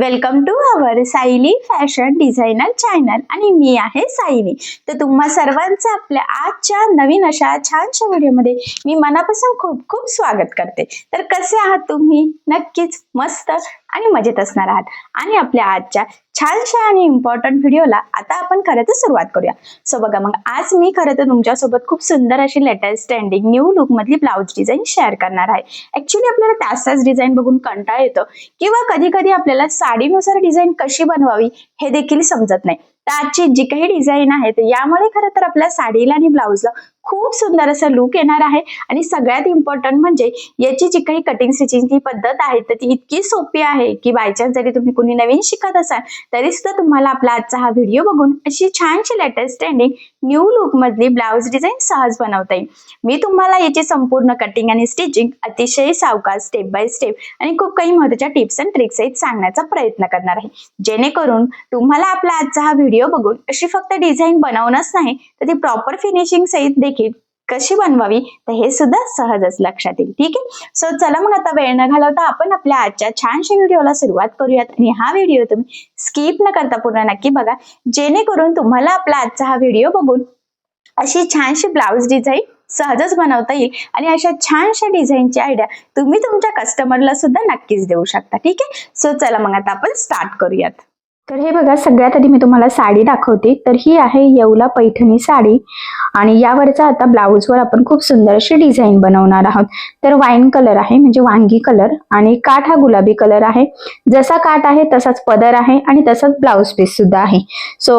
Welcome to our Sayali fashion designer channel आणि मी आहे सायली. तर तुम्हा सर्वांचं आपल्या आजच्या नवीन अशा छानशा व्हिडिओमध्ये मी मनापासून खूप खूप स्वागत करते. तर कसे आहात तुम्ही? नक्कीच मस्त. आणि मजेत असणार आहात. आणि आपल्या आजच्या छानशा आणि इम्पॉर्टंट व्हिडिओला आता आपण खरं तर सुरुवात करूया. सो बघा मग आज मी खरं तर तुमच्यासोबत खूप सुंदर अशी लेटेस्ट ट्रेंडिंग न्यू लुक मधली ब्लाऊज डिझाईन शेअर करणार आहे. ऍक्च्युली आपल्याला त्याच त्याच डिझाईन बघून कंटाळ येतो. किंवा कधी कधी आपल्याला साडीनुसार डिझाईन कशी बनवावी हे देखील समजत नाही. तर आजची जी काही डिझाईन आहे तर यामुळे खरं तर आपल्या साडीला आणि ब्लाऊजला खूप सुंदर असा लुक येणार आहे. आणि सगळ्यात इम्पॉर्टंट म्हणजे याची जी काही कटिंग स्टिचिंगची पद्धत आहे तर ती इतकी सोपी आहे की बायचान्स जरी तुम्ही कुणी नवीन शिकत असाल तरी सुद्धा तुम्हाला आपला आजचा हा व्हिडिओ बघून अशी छानशी लेटेस्ट ट्रेंडिंग न्यू लुक मधली ब्लाऊज डिझाईन सहज बनवता येईल. मी तुम्हाला याची संपूर्ण कटिंग आणि स्टिचिंग अतिशय सावकाश स्टेप बाय स्टेप आणि खूप काही महत्त्वाच्या टिप्स अँड ट्रिक्स आहेत सांगण्याचा प्रयत्न करणार आहे. जेणेकरून तुम्हाला आपला आजचा हा व्हिडिओ बघून अशी फक्त डिझाईन बनवणंच नाही तर ती प्रॉपर फिनिशिंग सहित देखील कशी बनवावी? तर हे सुद्धा सहजच लक्षात येईल. ठीक आहे? सो चला मग आता वेळ न घालवता आपण आपल्या आजच्या छानशा व्हिडिओला सुरुवात करूयात. आणि हा व्हिडिओ तुम्ही स्किप न करता पूर्ण नक्की बघा. जेणेकरून तुम्हाला आपला आजचा हा व्हिडिओ बघून अशी छानशी ब्लाऊज डिझाईन सहजच बनवता येईल. आणि अशा छानशा डिझाईनची आयडिया तुम्ही तुमच्या कस्टमरला सुद्धा नक्कीच देऊ शकता. ठीक आहे? सो चला मग आता आपण स्टार्ट करूयात. तर हे बघा सगळ्यात आधी मी तुम्हाला साडी दाखवते. तर ही आहे येवला पैठणी साडी. आणि यावरचा आता ब्लाऊजवर आपण खूप सुंदर अशी डिझाईन बनवणार आहोत. तर वाईन कलर आहे म्हणजे वांगी कलर. आणि काठ हा गुलाबी कलर आहे. जसा काठ आहे तसाच पदर आहे आणि तसाच ब्लाऊज पीस सुद्धा आहे. सो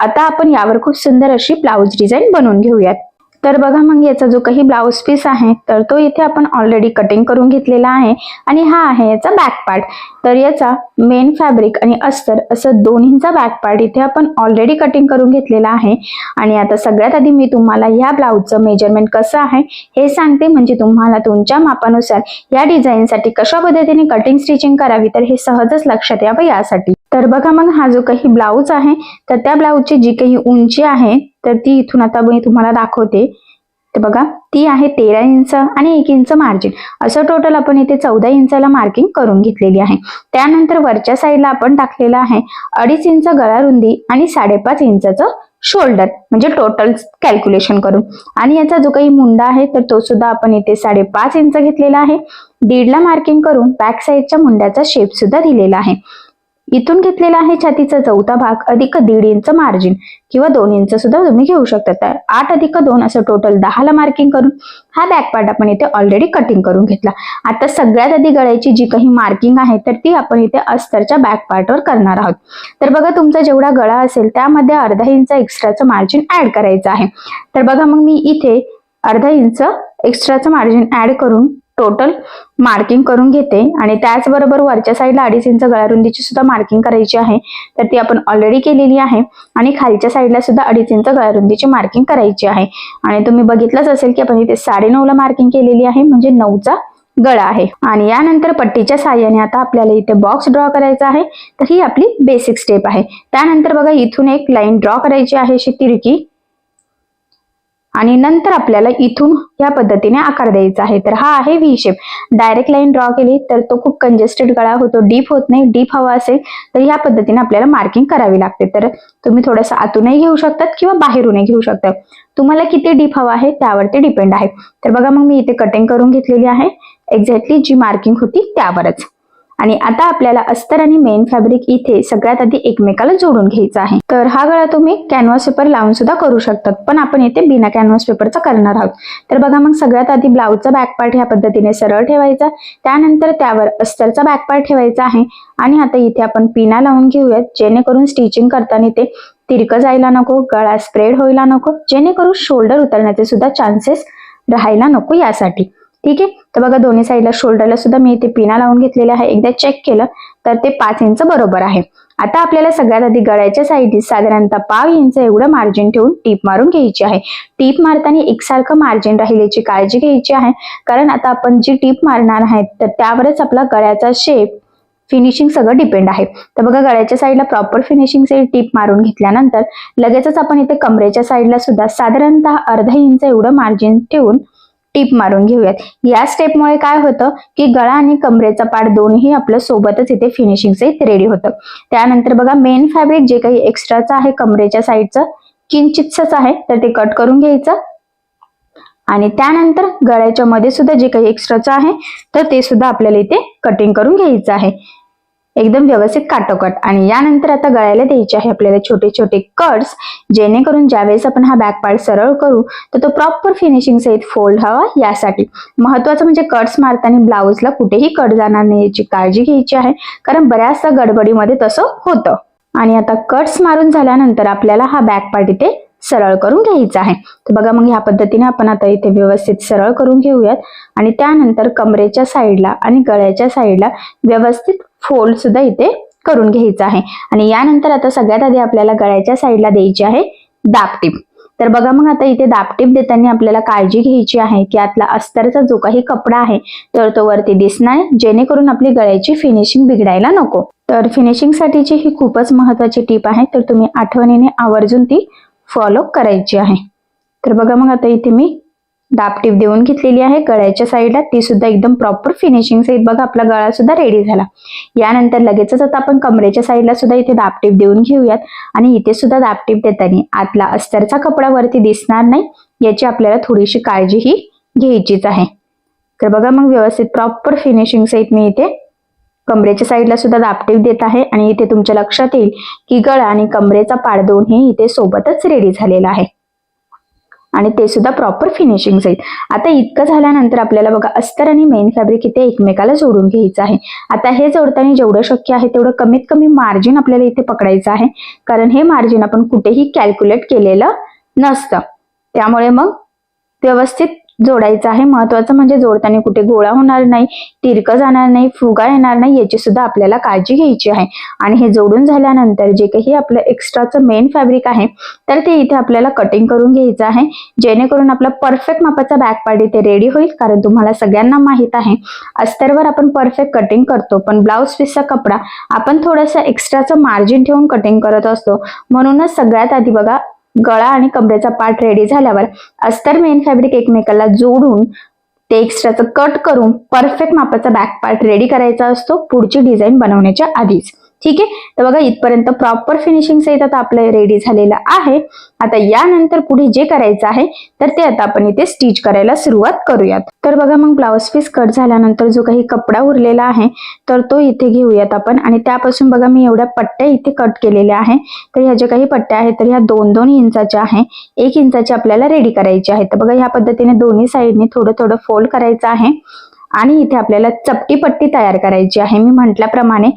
आता आपण यावर खूप सुंदर अशी ब्लाऊज डिझाईन बनवून घेऊयात. तर बघा मग याचा जो काही ब्लाऊज पीस आहे तर तो इथे आपण ऑलरेडी कटिंग करून घेतलेला आहे. आणि हा आहे याचा बॅक पार्ट तर याचा मेन फॅब्रिक आणि अस्तर असं दोन्हीचा बॅक पार्ट इथे आपण ऑलरेडी कटिंग करून घेतलेला आहे. आणि आता सगळ्यात आधी मी तुम्हाला या ब्लाऊजचं मेजरमेंट कसं आहे हे सांगते. म्हणजे तुम्हाला तुमच्या मापानुसार या डिझाईनसाठी कशा पद्धतीने कटिंग स्टिचिंग करावी तर हे सहजच लक्षात यावं यासाठी. तर बघा मग हा जो काही ब्लाऊज आहे तर त्या ब्लाऊजची जी काही उंची आहे तर ती इथून आता मी तुम्हाला दाखवते. तर बघा ती आहे तेरा इंच आणि एक इंच मार्जिन असं टोटल आपण इथे चौदा इंचाला मार्किंग करून घेतलेली आहे. त्यानंतर वरच्या साईडला आपण टाकलेलं आहे अडीच इंच गळा रुंदी आणि साडेपाच इंचाचं शोल्डर म्हणजे टोटल कॅल्क्युलेशन करून. आणि याचा जो काही मुंडा आहे तर तो सुद्धा आपण इथे साडेपाच इंच घेतलेला आहे. दीडला मार्किंग करून बॅक साईडच्या मुंड्याचा शेप सुद्धा दिलेला आहे. इथून घेतलेला आहे छातीचा चौथा भाग अधिक दीड इंच मार्जिन किंवा दोन इंच सुद्धा तुम्ही घेऊ शकता. तर आठ अधिक दोन असं टोटल दहाला मार्किंग करून हा बॅक पार्ट आपण इथे ऑलरेडी कटिंग करून घेतला. आता सगळ्यात आधी गळ्याची जी काही मार्किंग आहे तर ती आपण इथे अस्तरच्या बॅक पार्टवर करणार आहोत. तर बघा तुमचा जेवढा गळा असेल त्यामध्ये अर्धा इंच एक्स्ट्राचं मार्जिन ऍड करायचं आहे. तर बघा मग मी इथे अर्धा इंच एक्स्ट्राचं मार्जिन ऍड करून टोटल मार्किंग करून घेते. आणि त्याचबरोबर वरच्या साईडला अडीच इंच गळारुंदीची सुद्धा मार्किंग करायची आहे. तर ती आपण ऑलरेडी केलेली आहे. आणि खालच्या साईडला सुद्धा अडीच इंच गळारुंदीची मार्किंग करायची आहे. आणि तुम्ही बघितलंच असेल की आपण इथे साडे ला मार्किंग केलेली आहे. म्हणजे नऊचा गळा आहे. आणि यानंतर पट्टीच्या साह्याने आता आपल्याला इथे बॉक्स ड्रॉ करायचा आहे. तर ही आपली बेसिक स्टेप आहे. त्यानंतर बघा इथून एक लाईन ड्रॉ करायची आहे अशी तिरकी. आणि नंतर आपल्याला इथून या पद्धतीने आकार द्यायचा आहे. तर हा आहे V shape direct line draw केली तर तो खूप कंजेस्टेड गळा होतो डीप होत नाही डीप हवा असेल तर ह्या पद्धतीने आपल्याला मार्किंग करावी लागते. तर तुम्ही थोडंसं आतूनही घेऊ शकतात किंवा बाहेरूनही घेऊ शकतात. तुम्हाला किती डीप हवा आहे त्यावरती डिपेंड आहे. तर बघा मग मी इथे कटिंग करून घेतलेली आहे. एक्झॅक्टली जी मार्किंग होती त्यावरच. आणि आता आपल्याला अस्तर आणि मेन फॅब्रिक इथे सगळ्यात आधी एकमेकाला जोडून घ्यायचा आहे. तर हा गळा तुम्ही कॅनव्हास पेपर लावून सुद्धा करू शकतात. पण आपण इथे बिना कॅनव्हास पेपरचा करणार आहोत. तर बघा मग सगळ्यात आधी ब्लाऊजचा बॅक पार्ट ह्या पद्धतीने सरळ ठेवायचा. त्यानंतर त्यावर अस्तरचा बॅक पार्ट ठेवायचा आहे. आणि आता इथे आपण पिना लावून घेऊयात. जेणेकरून स्टिचिंग करताना ते तिरकं जायला नको गळा स्प्रेड व्हायला नको. जेणेकरून शोल्डर उतरण्याचे सुद्धा चान्सेस राहायला नको यासाठी. ठीक आहे? तर बघा दोन्ही साईडला शोल्डरला सुद्धा मी इथे पिना लावून घेतलेले आहे. एकदा चेक केलं तर ते पाच इंच बरोबर आहे. आता आपल्याला सगळ्यात आधी गळ्याच्या साईडला साधारणतः पाव इंच एवढं मार्जिन ठेवून टीप मारून घ्यायची आहे. टीप मारताना एकसारखं मार्जिन राहील याची काळजी घ्यायची आहे. कारण आता आपण जी टीप मारणार आहे तर त्यावरच आपला गळ्याचा शेप फिनिशिंग सगळं डिपेंड आहे. तर बघा गळ्याच्या साईडला प्रॉपर फिनिशिंग टीप मारून घेतल्यानंतर लगेचच आपण इथे कमरेच्या साईडला सुद्धा साधारणतः अर्धा इंच एवढं मार्जिन ठेवून टीप मारून घेऊयात. या स्टेपमुळे काय होतं की गळा आणि कमरेचा पाठ दोन्ही आपलं सोबतच इथे फिनिशिंगचं इथे रेडी होतं. त्यानंतर बघा मेन फॅब्रिक जे काही एक्स्ट्राचं आहे कमरेच्या साईडचं किंचितच आहे तर ते कट करून घ्यायचं. आणि त्यानंतर गळ्याच्या मध्ये सुद्धा जे काही एक्स्ट्राचं आहे तर ते सुद्धा आपल्याला इथे कटिंग करून घ्यायचं आहे. एकदम व्यवस्थित काटोकट. आणि यानंतर आता गळ्याला द्यायचे आहे आपल्याला छोटे छोटे कट्स जेणेकरून ज्यावेळेस आपण हा बॅक पार्ट सरळ करू तर तो प्रॉपर फिनिशिंग सहित फोल्ड हवा यासाठी. महत्वाचं म्हणजे कट्स मारताना ब्लाऊजला कुठेही कट जाणार नाही याची काळजी घ्यायची आहे कारण बऱ्याचशा गडबडीमध्ये तसं होतं. आणि आता कट्स मारून झाल्यानंतर आपल्याला हा बॅक पार्ट इथे सरळ करून घ्यायचा आहे. तर बघा मग ह्या पद्धतीने आपण आता इथे व्यवस्थित सरळ करून घेऊयात. आणि त्यानंतर कमरेच्या साईडला आणि गळ्याच्या साईडला व्यवस्थित फोल्ड सुद्धा इथे करून घ्यायचा आहे. आणि यानंतर आता सगळ्यात आधी आपल्याला गळ्याच्या साईडला द्यायची आहे दापटीप तर बघा मग आता इथे दापटीप देताना आपल्याला काळजी घ्यायची आहे की आतला अस्तरचा जो काही कपडा आहे तर तो वरती दिसणार जेणेकरून आपली गळ्याची फिनिशिंग बिघडायला नको. तर फिनिशिंगसाठीची ही खूपच महत्वाची टीप आहे तर तुम्ही आठवणीने आवर्जून ती फॉलो करायची आहे. तर बघा मग आता इथे मी दापटीप देऊन घेतलेली आहे. गळ्याच्या साईडला ती सुद्धा एकदम प्रॉपर फिनिशिंग सहित बघा आपला गळा सुद्धा रेडी झाला. यानंतर लगेचच आता आपण कमरेच्या साईडला सुद्धा इथे दापटीप देऊन घेऊयात. आणि इथे सुद्धा दापटीप देताना आतला अस्तरचा कपडा वरती दिसणार नाही. याची आपल्याला थोडीशी काळजी ही घ्यायचीच आहे. तर बघा मग व्यवस्थित प्रॉपर फिनिशिंग सहित मी इथे कमरेच्या साईडला सुद्धा दापटीप देत आहे. आणि इथे तुमच्या लक्षात येईल की गळा आणि कमरेचा पाड दोन्ही इथे सोबतच रेडी झालेला आहे. आणि ते सुद्धा प्रॉपर फिनिशिंग जाईल आता इतकं झाल्यानंतर आपल्याला बघा अस्तर आणि मेन फॅब्रिक इथे एकमेकाला जोडून घ्यायचं आहे. आता हे जोडताना जेवढं शक्य आहे तेवढं कमीत कमी मार्जिन आपल्याला इथे पकडायचं आहे. कारण हे मार्जिन आपण कुठेही कॅल्क्युलेट केलेलं नसतं. त्यामुळे मग व्यवस्थित जोडायचं आहे. महत्वाचं म्हणजे जोडताना कुठे गोळा होणार नाही तिरकं जाणार नाही फुगा येणार नाही याची सुद्धा आपल्याला काळजी घ्यायची आहे. आणि हे जोडून झाल्यानंतर जे काही आपलं एक्स्ट्राचं मेन फॅब्रिक आहे तर ते इथे आपल्याला कटिंग करून घ्यायचं आहे. जेणेकरून आपला परफेक्ट मापाचा बॅक पार्ट इथे रेडी होईल कारण तुम्हाला सगळ्यांना माहीत आहे. अस्तरवर आपण परफेक्ट कटिंग करतो पण ब्लाऊज पीसचा कपडा आपण थोडासा एक्स्ट्राचं मार्जिन ठेवून कटिंग करत असतो. म्हणूनच सगळ्यात आधी बघा गळा आणि कमरेचा पार्ट रेडी झाल्यावर अस्तर मेन फॅब्रिक एकमेकाला जोडून ते एक्स्ट्राचं कट करून परफेक्ट मापाचा बॅक पार्ट रेडी करायचा असतो. पुढची डिझाईन बनवण्याच्या आधीच. ठीक आहे? तर बघा इथपर्यंत प्रॉपर फिनिशिंग सहित आता आपलं रेडी झालेलं आहे. आता यानंतर पुढे जे करायचं आहे तर ते आता आपण इथे स्टिच करायला सुरुवात करूयात. तर बघा मग ब्लाऊज पीस कट झाल्यानंतर जो काही कपडा उरलेला आहे तर तो इथे घेऊयात आपण. आणि त्यापासून बघा मी एवढ्या पट्ट्या इथे कट केलेल्या आहे तर ह्या ज्या काही पट्ट्या आहेत तर ह्या दोन दोन इंचाच्या आहे. एक इंचाची आपल्याला रेडी करायची आहे. तर बघा ह्या पद्धतीने दोन्ही साईडने थोडं थोडं फोल्ड करायचं आहे. आणि इथे आपल्याला चपटी पट्टी तयार करायची आहे. मी म्हटल्याप्रमाणे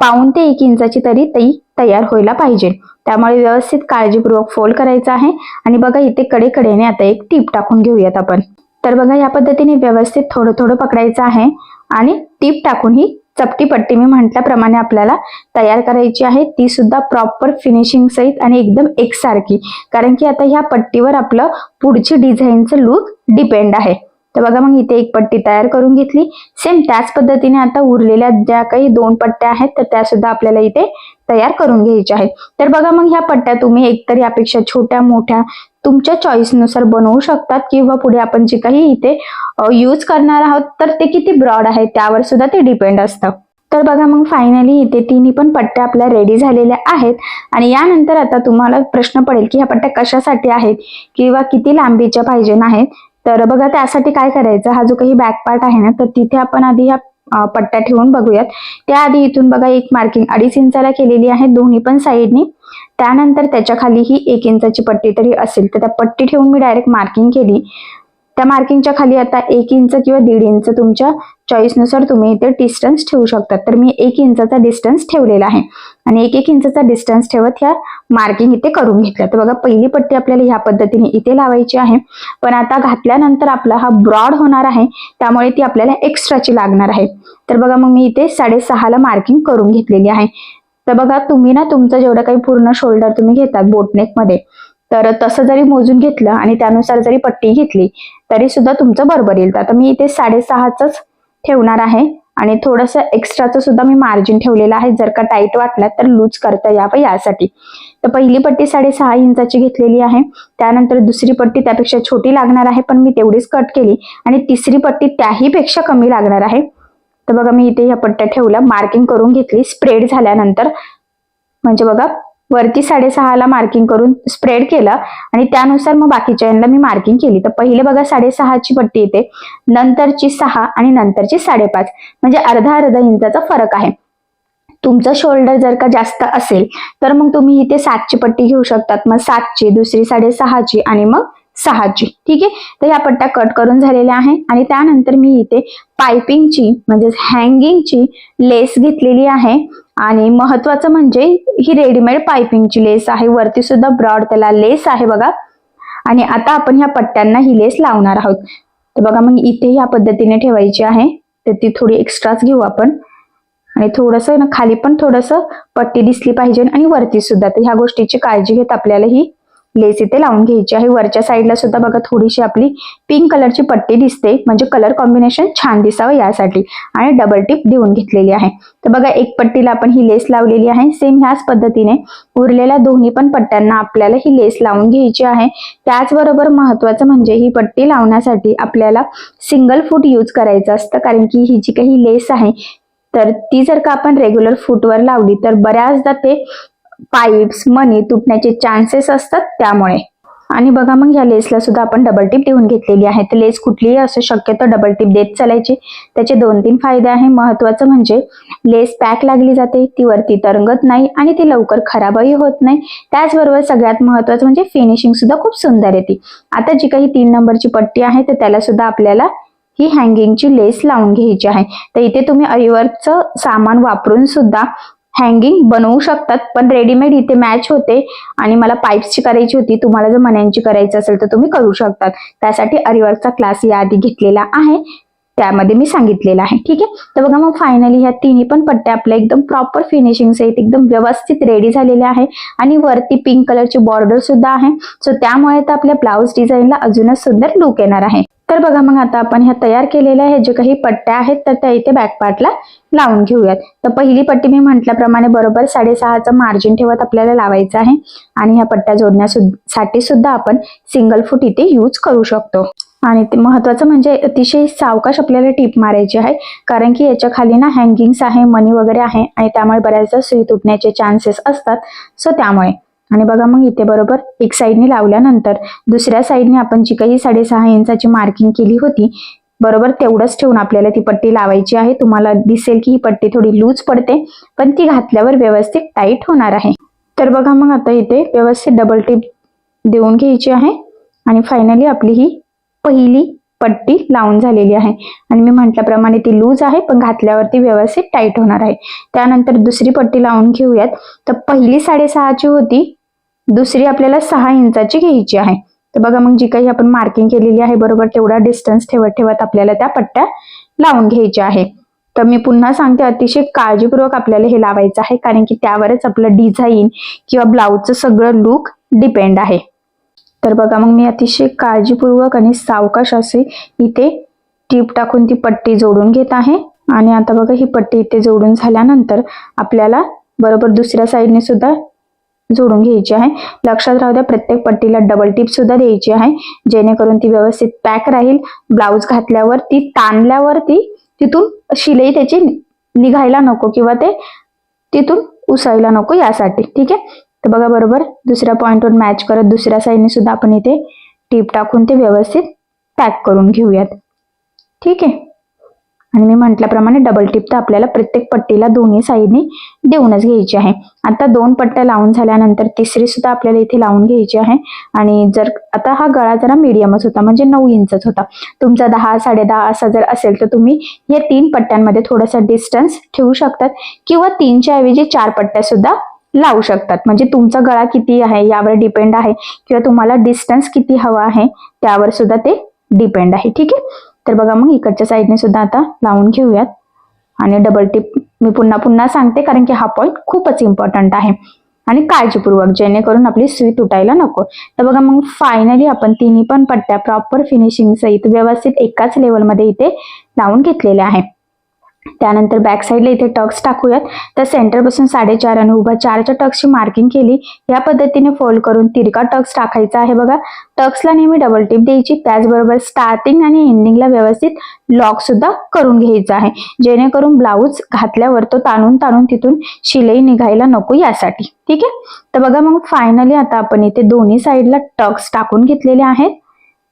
पाऊन ते एक इंचाची तरी ती तयार व्हायला पाहिजे. त्यामुळे व्यवस्थित काळजीपूर्वक फोल्ड करायचं आहे. आणि बघा इथे कडे कडेने आता एक टीप टाकून घेऊयात आपण. तर बघा या पद्धतीने व्यवस्थित थोडं थोडं पकडायचं आहे. आणि टीप टाकून ही चपटी पट्टी मी म्हटल्याप्रमाणे आपल्याला तयार करायची आहे. ती सुद्धा प्रॉपर फिनिशिंग सहित आणि एकदम एकसारखी. कारण की आता ह्या पट्टीवर आपलं पुढची डिझाईनचं लुक डिपेंड आहे. तर बघा मग इथे एक पट्टी तयार करून घेतली. सेम त्याच पद्धतीने आता उरलेल्या ज्या काही दोन पट्ट्या आहेत तर त्या सुद्धा आपल्याला इथे तयार करून घ्यायच्या आहेत. तर बघा मग ह्या पट्ट्या तुम्ही एकतर यापेक्षा छोट्या मोठ्या तुमच्या चॉईसनुसार बनवू शकतात किंवा पुढे आपण जे काही इथे यूज करणार आहोत तर ते किती ब्रॉड आहे त्यावर सुद्धा ते डिपेंड असतं. तर बघा मग फायनली इथे तिन्ही पण पट्ट्या आपल्या रेडी झालेल्या आहेत. आणि यानंतर आता तुम्हाला प्रश्न पडेल की ह्या पट्ट्या कशासाठी आहेत किंवा किती लांबीच्या पाहिजे नाहीत तर बघा त्यासाठी काय करायचं? हा जो काही बॅक पार्ट आहे ना तर तिथे आपण आधी ह्या पट्ट्या ठेवून बघूयात. त्याआधी इथून बघा एक मार्किंग अडीच इंचाला केलेली आहे दोन्ही पण साईडनी त्यानंतर त्याच्याखाली ही एक इंचाची पट्टी तरी असेल तर त्या पट्टी ठेवून मी डायरेक्ट मार्किंग केली. त्या मार्किंगच्या खाली आता एक इंच किंवा दीड इंच तुमच्या चॉईसनुसार तुम्ही इथे डिस्टन्स ठेवू शकता तर मी एक इंचाचा डिस्टन्स ठेवलेला आहे. आणि एक एक इंचाचा डिस्टन्स ठेवत ह्या मार्किंग इथे करून घेतल्या. तर बघा पहिली पट्टी आपल्याला ह्या पद्धतीने इथे लावायची आहे. पण आता घातल्यानंतर आपला हा ब्रॉड होणार आहे. त्यामुळे ती आपल्याला एक्स्ट्राची लागणार आहे. तर बघा मग मी इथे साडेसहाला मार्किंग करून घेतलेली आहे. तर बघा तुम्ही ना तुमचं जेवढं काही पूर्ण शोल्डर तुम्ही घेतात बोटनेकमध्ये तर तसं जरी मोजून घेतलं आणि त्यानुसार जरी पट्टी घेतली तरी सुद्धा तुमचं बरोबर येईल. तर आता मी इथे साडेसहाच ठेवणार आहे आणि थोडंसं एक्स्ट्राचं सुद्धा मी मार्जिन ठेवलेलं आहे. जर का टाईट वाटला तर लूज करता यावं यासाठी. तर पहिली पट्टी साडेसहा इंचाची घेतलेली आहे. त्यानंतर दुसरी पट्टी त्यापेक्षा छोटी लागणार आहे पण मी तेवढीच कट केली. आणि तिसरी पट्टी त्याही पेक्षा कमी लागणार आहे. तर बघा मी इथे ह्या पट्ट्या ठेवल्या. मार्किंग करून घेतली. स्प्रेड झाल्यानंतर म्हणजे बघा वरती साडेसहाला मार्किंग करून स्प्रेड केलं आणि त्यानुसार मग बाकीच्या यांना मी मार्किंग केली. तर पहिले बघा साडेसहाची पट्टी येते. नंतरची सहा आणि नंतरची साडेपाच. म्हणजे अर्धा अर्धा इंचाचा फरक आहे. तुमचं शोल्डर जर का जास्त असेल तर मग तुम्ही इथे सातची पट्टी घेऊ शकतात. मग सातची दुसरी साडेसहाची आणि मग सहाची. ठीक आहे? तर या पट्ट्या कट करून झालेल्या आहे आणि त्यानंतर मी इथे पायपिंगची म्हणजे हँगिंगची लेस घेतलेली आहे. आणि महत्वाचं म्हणजे ही रेडीमेड पायपिंगची लेस आहे. वरती सुद्धा ब्रॉड त्याला लेस आहे बघा. आणि आता आपण ह्या पट्ट्यांना ही लेस लावणार आहोत. तर बघा मग इथे ह्या पद्धतीने ठेवायची आहे. तर ती थोडी एक्स्ट्राच घेऊ आपण. आणि थोडंसं ना खाली पण थोडंसं पट्टी दिसली पाहिजे आणि वरती सुद्धा. तर ह्या गोष्टीची काळजी घेत आपल्याला ही लेस इथे लावून घ्यायची आहे. वरच्या साईडला सुद्धा बघा थोडीशी आपली पिंक कलरची पट्टी दिसते. म्हणजे कलर कॉम्बिनेशन छान दिसावं यासाठी. आणि डबल टिप देऊन घेतलेली आहे. तर बघा एक पट्टीला आपण ही लेस लावलेली आहे. सेम ह्याच पद्धतीने उरलेल्या दोन्ही पण पट्ट्यांना आपल्याला ही लेस लावून घ्यायची आहे. त्याचबरोबर महत्वाचं म्हणजे ही पट्टी लावण्यासाठी आपल्याला सिंगल फूट यूज करायचं असतं. कारण की ही जी काही लेस आहे तर ती जर का आपण रेग्युलर फूटवर लावली तर बऱ्याचदा ते पाईप्स मनी तुटण्याचे चान्सेस असतात त्यामुळे. आणि बघा मग या लेसला सुद्धा आपण डबल टिप देऊन घेतलेली आहे. तर लेस कुठलीही असं शक्यतो डबल टिप देत चालायची. त्याचे दोन तीन फायदे आहे. महत्वाचं म्हणजे लेस पॅक लागली जाते ती वरती तरंगत नाही आणि ती लवकर खराबही होत नाही. त्याचबरोबर सगळ्यात महत्वाचं म्हणजे फिनिशिंग सुद्धा खूप सुंदर येते. आता जी काही तीन नंबरची पट्टी आहे तर त्याला सुद्धा आपल्याला ही हँगिंगची लेस लावून घ्यायची आहे. तर इथे तुम्ही अरिवर्कचं सामान वापरून सुद्धा हँगिंग बनवू शकतात. पण रेडीमेड इथे मॅच होते आणि मला पाईप्सची करायची होती. तुम्हाला जर मण्यांची करायची असेल तर तुम्ही करू शकतात. त्यासाठी अरिवर्कचा क्लास याआधी घेतलेला आहे. त्यामध्ये मी सांगितलेलं आहे. ठीक आहे? तर बघा मग फायनली ह्या तिन्ही पण पट्ट्या आपल्या एकदम प्रॉपर फिनिशिंग सहित एकदम व्यवस्थित रेडी झालेल्या आहे आणि वरती पिंक कलरची बॉर्डर सुद्धा आहे. सो त्यामुळे तर आपल्या ब्लाऊज डिझाईनला अजूनच सुंदर लुक येणार आहे. तर बघा मग आता आपण ह्या तयार केलेल्या ह्या जे काही पट्ट्या आहेत तर त्या इथे बॅकपार्टला लावून घेऊयात. तर पहिली पट्टी मी म्हटल्याप्रमाणे बरोबर साडेसहाचं मार्जिन ठेवत आपल्याला लावायचं आहे. आणि ह्या पट्ट्या जोडण्यासाठी सुद्धा आपण सिंगल फूट इथे यूज करू शकतो. आणि ते महत्वाचं म्हणजे अतिशय सावकाश आपल्याला टीप मारायची आहे. कारण की याच्या खाली ना हँगिंग्स आहे मनी वगैरे आहे. आणि त्यामुळे बऱ्याचदा सुई तुटण्याचे चान्सेस असतात. सो त्यामुळे आणि बघा मग इथे बरोबर एक साईडने लावल्यानंतर दुसऱ्या साईडने आपण जी काही साडेसहा इंचाची मार्किंग केली होती बरोबर तेवढंच ठेवून आपल्याला ती पट्टी लावायची आहे. तुम्हाला दिसेल की ही पट्टी थोडी लूज पडते पण ती घातल्यावर व्यवस्थित टाईट होणार आहे. तर बघा मग आता इथे व्यवस्थित डबल टिप देऊन घ्यायची आहे. आणि फायनली आपली ही पहिली पट्टी लावून झालेली आहे. आणि मी म्हटल्याप्रमाणे ती लूज आहे पण घातल्यावरती व्यवस्थित टाईट होणार आहे. त्यानंतर दुसरी पट्टी लावून घेऊयात. तर पहिली साडेसहाची होती दुसरी आपल्याला सहा इंचाची घ्यायची आहे. तर बघा मग जी काही आपण मार्किंग केलेली आहे बरोबर तेवढा डिस्टन्स ठेवत ठेवत आपल्याला त्या पट्ट्या लावून घ्यायच्या आहे. तर मी पुन्हा सांगते अतिशय काळजीपूर्वक आपल्याला हे लावायचं आहे कारण की त्यावरच आपलं डिझाईन किंवा ब्लाऊजचं सगळं लुक डिपेंड आहे. तर बघा मग मी अतिशय काळजीपूर्वक आणि सावकाश असे इथे टीप टाकून ती पट्टी जोडून घेत आहे. आणि आता बघा ही पट्टी इथे जोडून झाल्यानंतर आपल्याला बरोबर दुसऱ्या साईडने सुद्धा जोडून घ्यायची आहे. लक्षात राहू द्या प्रत्येक पट्टीला डबल टिप सुद्धा द्यायची आहे. जेणेकरून ती व्यवस्थित पॅक राहील. ब्लाऊज घातल्यावर ती ताणल्यावर ती तिथून शिलाई त्याची निघायला नको किंवा ते तिथून उसायला नको यासाठी. ठीक आहे? तर बघा बरोबर दुसऱ्या पॉईंटवर मॅच करत दुसऱ्या साईडने सुद्धा आपण इथे टीप टाकून ते व्यवस्थित पॅक करून घेऊयात. ठीक आहे? आणि मी म्हटल्याप्रमाणे डबल टिप तर आपल्याला प्रत्येक पट्टीला दोन्ही साईडने देऊनच घ्यायची आहे. आता दोन पट्ट्या लावून झाल्यानंतर तिसरी सुद्धा आपल्याला इथे लावून घ्यायची आहे. आणि जर आता हा गळा जरा मीडियमच होता म्हणजे नऊ इंचच होता. तुमचा दहा साडेदहा असा जर असेल तर तुम्ही या तीन पट्ट्यांमध्ये थोडासा डिस्टन्स ठेवू शकतात. किंवा तीनच्या ऐवजी चार पट्ट्या सुद्धा लावू शकतात. म्हणजे तुमचा गळा किती आहे यावर डिपेंड आहे. किंवा तुम्हाला डिस्टन्स किती हवा आहे त्यावर सुद्धा ते डिपेंड आहे. ठीक आहे? तर बघा मग इकडच्या साईडने सुद्धा आता लावून घेऊयात. आणि डबल टिप मी पुन्हा पुन्हा सांगते कारण की हा पॉईंट खूपच इम्पॉर्टंट आहे. आणि काळजीपूर्वक जेणेकरून आपली सुई तुटायला नको. तर बघा मग फायनली आपण तिन्ही पण पट्ट्या प्रॉपर फिनिशिंग सहित व्यवस्थित एकाच लेवलमध्ये इथे लावून घेतलेल्या आहे. त्यानंतर बॅक साईडला इथे टक्स टाकूयात. तर सेंटरपासून साडेचार आणि उभा चारच्या टक्सची मार्किंग केली. या पद्धतीने फोल्ड करून तिरका टक्स टाकायचा आहे बघा. टक्सला नेहमी डबल टिप द्यायची. त्याचबरोबर स्टार्टिंग आणि एंडिंगला व्यवस्थित लॉक सुद्धा करून घ्यायचा आहे. जेणेकरून ब्लाऊज घातल्यावर तो ताणून ताणून तिथून शिलाई निघायला नको यासाठी. ठीक आहे? तर बघा मग फायनली आता आपण इथे दोन्ही साईडला टक्स टाकून घेतलेले आहेत.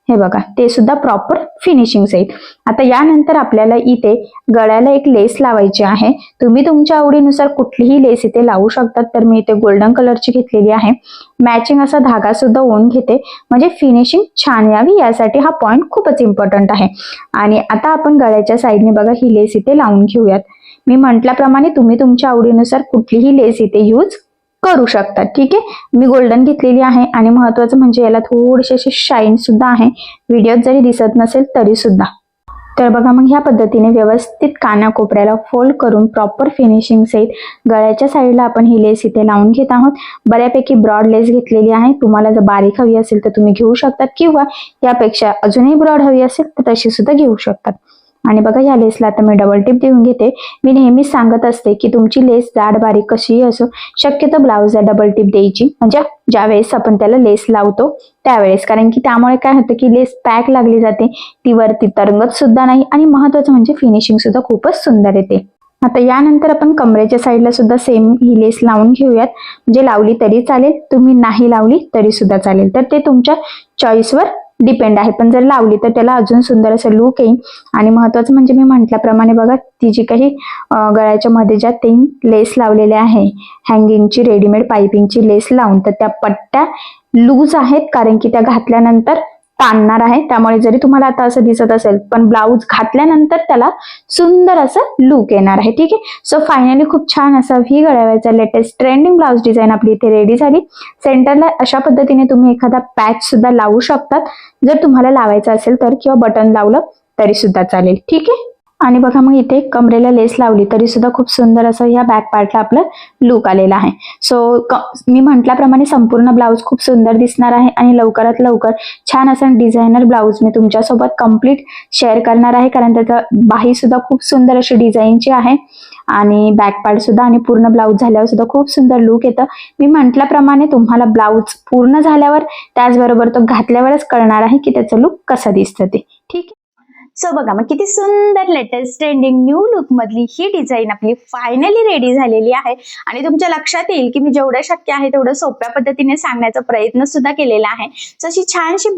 हे बघा ते सुद्धा प्रॉपर फिनिशिंग येईल आता यानंतर आपल्याला इथे गळ्याला एक लेस लावायची आहे. तुम्ही तुमच्या आवडीनुसार कुठलीही लेस इथे लावू शकतात. तर मी इथे गोल्डन कलरची घेतलेली आहे. मॅचिंग असा धागा सुद्धा ओन घेते. म्हणजे फिनिशिंग छान यावी यासाठी हा पॉईंट खूपच इम्पॉर्टंट आहे. आणि आता आपण गळ्याच्या साईडने बघा ही लेस इथे लावून घेऊयात. मी म्हटल्याप्रमाणे तुम्ही तुमच्या आवडीनुसार कुठलीही लेस इथे यूज करू शकतात. ठीक आहे? मी गोल्डन घेतलेली आहे आणि महत्वाचं म्हणजे याला थोडेसे असे शाईन सुद्धा आहे. व्हिडिओत जरी दिसत नसेल तरी सुद्धा. तर बघा मग ह्या पद्धतीने व्यवस्थित कानाकोपऱ्याला फोल्ड करून प्रॉपर फिनिशिंग सहित गळ्याच्या साईडला आपण ही लेस इथे लावून घेत आहोत. बऱ्यापैकी ब्रॉड लेस घेतलेली आहे. तुम्हाला जर बारीक हवी असेल तर तुम्ही घेऊ शकतात किंवा यापेक्षा अजूनही ब्रॉड हवी असेल तर तशी सुद्धा घेऊ शकतात. आणि बघा या लेसला आता मी डबल टिप देऊन घेते. मी नेहमीच सांगत असते की तुमची लेस जाड बारीक कशीही असो शक्यतो ब्लाऊजला डबल टिप द्यायची. म्हणजे ज्या वेळेस आपण त्याला लेस लावतो त्यावेळेस. कारण की त्यामुळे काय होतं की लेस पॅक लागली जाते ती वरती तरंगत सुद्धा नाही आणि महत्वाचं म्हणजे फिनिशिंग सुद्धा खूपच सुंदर येते. आता यानंतर आपण कमरेच्या साईडला सुद्धा सेम ही लेस लावून घेऊयात. म्हणजे लावली तरी चालेल तुम्ही नाही लावली तरी सुद्धा चालेल. तर ते तुमच्या चॉईसवर डिपेंड आहे. पण जर लावली तर त्याला अजून सुंदर असं लुक येईल. आणि महत्वाचं म्हणजे मी म्हटल्याप्रमाणे बघा ती जी काही गळ्याच्या मध्ये ज्या तीन लेस लावलेल्या आहे हँगिंगची रेडीमेड पायपिंगची लेस लावून तर त्या पट्ट्या लूज आहेत. कारण की त्या घातल्यानंतर ताणणार आहे. त्यामुळे जरी तुम्हाला आता असं दिसत असेल पण ब्लाऊज घातल्यानंतर त्याला सुंदर असं लुक येणार आहे. ठीक आहे? सो फायनली खूप छान असा व्ही गळ्याचा लेटेस्ट ट्रेंडिंग ब्लाऊज डिझाईन आपली इथे रेडी झाली. सेंटरला अशा पद्धतीने तुम्ही एखादा पॅच सुद्धा लावू शकतात. जर तुम्हाला लावायचं असेल तर किंवा बटन लावलं तरी सुद्धा चालेल. ठीक आहे? आणि बघा मग इथे कमरेला लेस लावली तरी सुद्धा खूप सुंदर असं ह्या बॅक पार्टला आपलं लुक आलेला आहे. सो मी म्हटल्याप्रमाणे संपूर्ण ब्लाऊज खूप सुंदर दिसणार आहे आणि लवकरात लवकर छान असं डिझायनर ब्लाऊज मी तुमच्यासोबत कंप्लीट शेअर करणार आहे कारण त्याचं बाही सुद्धा खूप सुंदर अशी डिझाईनची आहे. आणि बॅक पार्ट सुद्धा आणि पूर्ण ब्लाऊज झाल्यावर सुद्धा खूप सुंदर लुक येतं. मी म्हटल्याप्रमाणे तुम्हाला ब्लाऊज पूर्ण झाल्यावर त्याचबरोबर तो घातल्यावरच कळणार आहे की त्याचं लुक कसं दिसतं ते. ठीक आहे? सो बघा मग किती सुंदर लेटेस्ट ट्रेंडिंग न्यू लुक मधली ही डिझाईन आपली फायनली रेडी झालेली आहे. आणि तुमच्या लक्षात येईल की मी जेवढं शक्य आहे तेवढं सोप्या पद्धतीने सांगण्याचा प्रयत्न सुद्धा केलेला आहे. सो अशी छानशी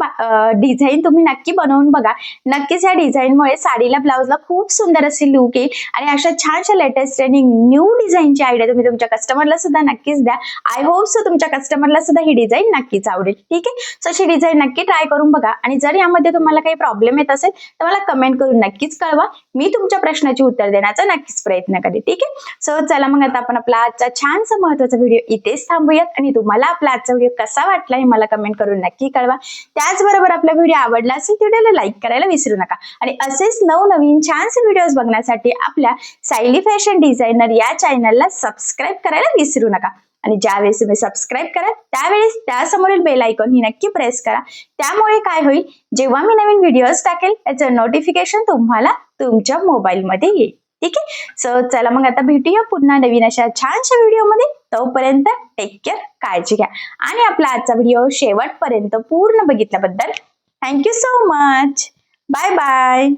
डिझाईन तुम्ही नक्की बनवून बघा. नक्कीच या डिझाईनमुळे साडीला ब्लाऊजला खूप सुंदर असे लुक येईल. आणि अशा छानशा लेटेस्ट ट्रेंडिंग न्यू डिझाईनची आयडिया तुम्ही तुमच्या कस्टमरला सुद्धा नक्कीच द्या. आय होप सो तुमच्या कस्टमरला सुद्धा ही डिझाईन नक्कीच आवडेल. ठीक आहे? सो अशी डिझाईन नक्की ट्राय करून बघा. आणि जर यामध्ये तुम्हाला काही प्रॉब्लेम येत असेल तर मला कमेंट करून नक्कीच कळवा. मी तुमच्या प्रश्नाची उत्तर देण्याचा नक्कीच प्रयत्न करेन. ठीक आहे? सो चला मग आता आपण आपला आजचा छानसा महत्त्वाचा व्हिडिओ इथेच थांबूयात आणि तुम्हाला आपला आजचा व्हिडिओ कसा वाटला हे मला कमेंट करून नक्की कळवा. त्याचबरोबर आपला व्हिडिओ आवडला असेल व्हिडिओला लाईक करायला विसरू नका. आणि असेच नवनवीन छानसे व्हिडिओज बघण्यासाठी आपल्या सायली फॅशन डिझायनर या चॅनलला सबस्क्राईब करायला विसरू नका. आणि ज्यावेळेस तुम्ही सबस्क्राईब करा त्यावेळेस त्यासमोरील बेल आयकॉन ही नक्की प्रेस करा. त्यामुळे काय होईल जेव्हा मी नवीन व्हिडिओज टाकेल त्याचं नोटिफिकेशन तुम्हाला तुमच्या मोबाईलमध्ये येईल. ठीक आहे? सो चला मग आता भेटूया पुन्हा नवीन अशा छानशा व्हिडिओमध्ये तोपर्यंत टेक केअर काळजी घ्या. आणि आपला आजचा व्हिडिओ शेवटपर्यंत पूर्ण बघितल्याबद्दल thank you so much bye bye